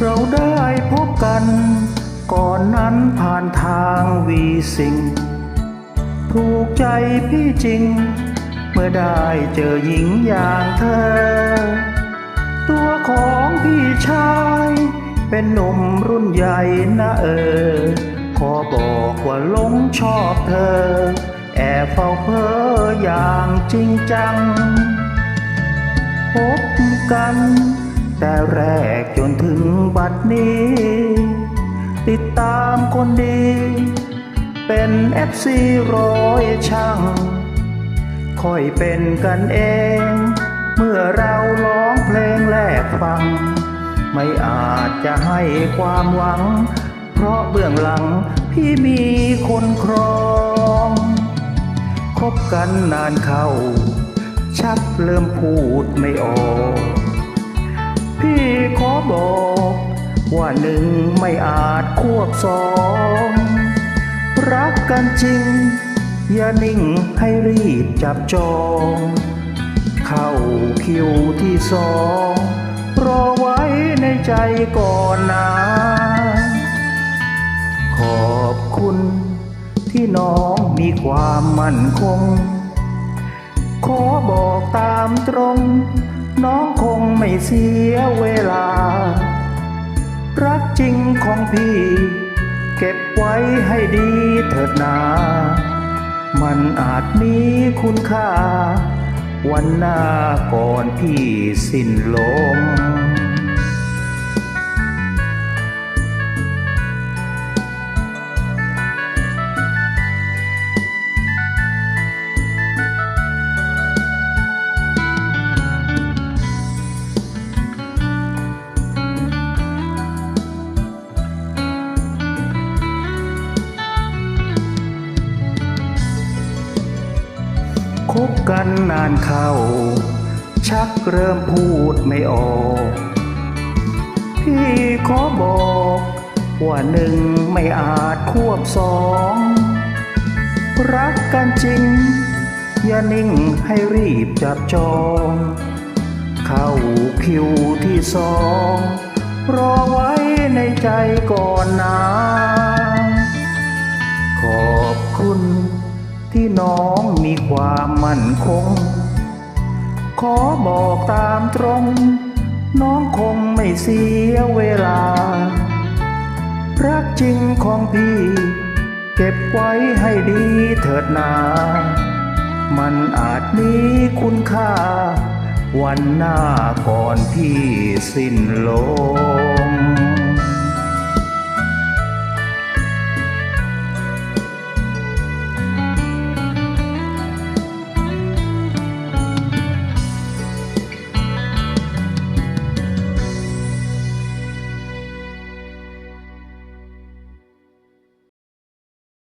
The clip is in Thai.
เราได้พบกัน ก่อนนั้นผ่านทางวีสิงถูกใจพี่จริง เมื่อได้เจอหญิงอย่างเธอ ตัวของพี่ชาย เป็นหนุ่มรุ่นใหญ่นะเออ ขอบอกว่าหลงชอบเธอ แอบเฝ้าเพ้ออย่างจริงจัง พบกัน แต่แรกจนถึงบัดนี้ ติดตามคนดี เป็นเอฟซีร้อยช่างค่อยเป็นกันเอง เมื่อเราร้องเพลงแลกฟัง ไม่อาจจะให้ความหวัง เพราะเบื้องหลังพี่มีคนครองคบกันนานเข้า ชักเริ่มพูดไม่ออก พี่ขอบอก ว่าหนึ่งไม่อาจควบสอง รักกันจริง อย่านิ่งให้รีบจับจอง เข้าคิวที่สอง รอไว้ในใจก่อนนะขอบคุณที่น้องมีความมั่นคง ขอบอกตามตรง น้องคง ไม่เสียเวลา รักจริงของพี่ เก็บไว้ให้ดีเถิดนา มันอาจมีคุณค่า วันหน้าก่อนพี่สิ้นลม คบกันนานเข้า ชักเริ่มพูดไม่ออก พี่ขอบอกว่าหนึ่งไม่อาจควบสอง รักกันจริง อย่านิ่งให้รีบจับจอง เข้าคิวที่สอง รอไว้ในใจก่อนนะ น้องมีความมั่นคง ขอบอกตามตรง น้องคงไม่เสียเวลา รักจริงของพี่ เก็บไว้ให้ดีเถิดนา มันอาจมีคุณค่า วันหน้าก่อนพี่สิ้นโลม